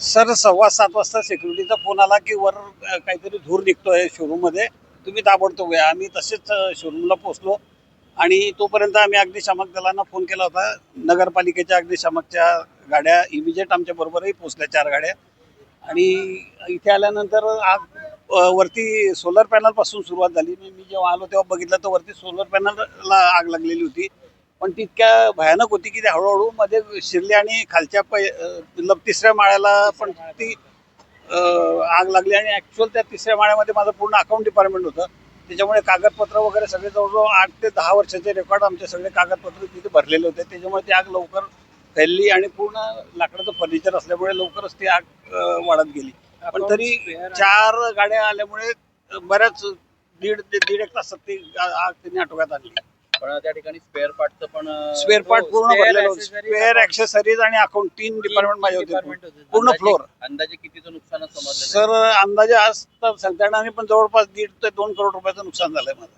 Sir सव्वा सात वाजता सिक्युरिटीचा फोन आला की वर काहीतरी धूर निघतोय शोरूममध्ये तुम्ही ताबडतोब या. आम्ही तसेच शोरूमला पोचलो आणि तोपर्यंत आम्ही अग्निशामक दलांना फोन केला होता. नगरपालिकेच्या अग्निशामकच्या गाड्या इमिजिएट आमच्या बरोबरही पोचल्या चार गाड्या. आणि इथे आल्यानंतर आग वरती सोलर पॅनलपासून सुरुवात झाली. मी मी जेव्हा आलो तेव्हा बघितलं तर वरती सोलर पॅनलला आग लागलेली होती. पण ती इतक्या भयानक होती की ती हळूहळू मध्ये शिरली आणि खालच्या पै तिसऱ्या माळ्याला पण ती आग लागली आणि ऍक्च्युअल त्या तिसऱ्या माळ्यामध्ये माझं पूर्ण अकाउंट डिपार्टमेंट होतं. त्याच्यामुळे कागदपत्र वगैरे सगळे जवळजवळ आठ ते दहा वर्षाचे रेकॉर्ड आमचे सगळे कागदपत्र तिथे भरलेले होते. त्याच्यामुळे ती आग लवकर फैलली आणि पूर्ण लाकडाचं फर्निचर असल्यामुळे लवकरच ती आग वाढत गेली. पण तरी चार गाड्या आल्यामुळे बऱ्याच दीड ते दीड एक तासात ती आग त्यांनी आटोक्यात आणली. पण त्या ठिकाणी स्पेअर पार्टचं पण स्पेअर पार्ट पूर्ण भरलेलं होतं. स्पेअर ऍक्सेसरीज आणि अकाउंट तीन डिपार्टमेंट माझे होते. पूर्ण फ्लोर अंदाजे कितीचं नुकसान समजलं सर अंदाजे आज तर सगळ्यांना पण जवळपास दीड ते दोन करोड रुपयाचं नुकसान झालंय माझं.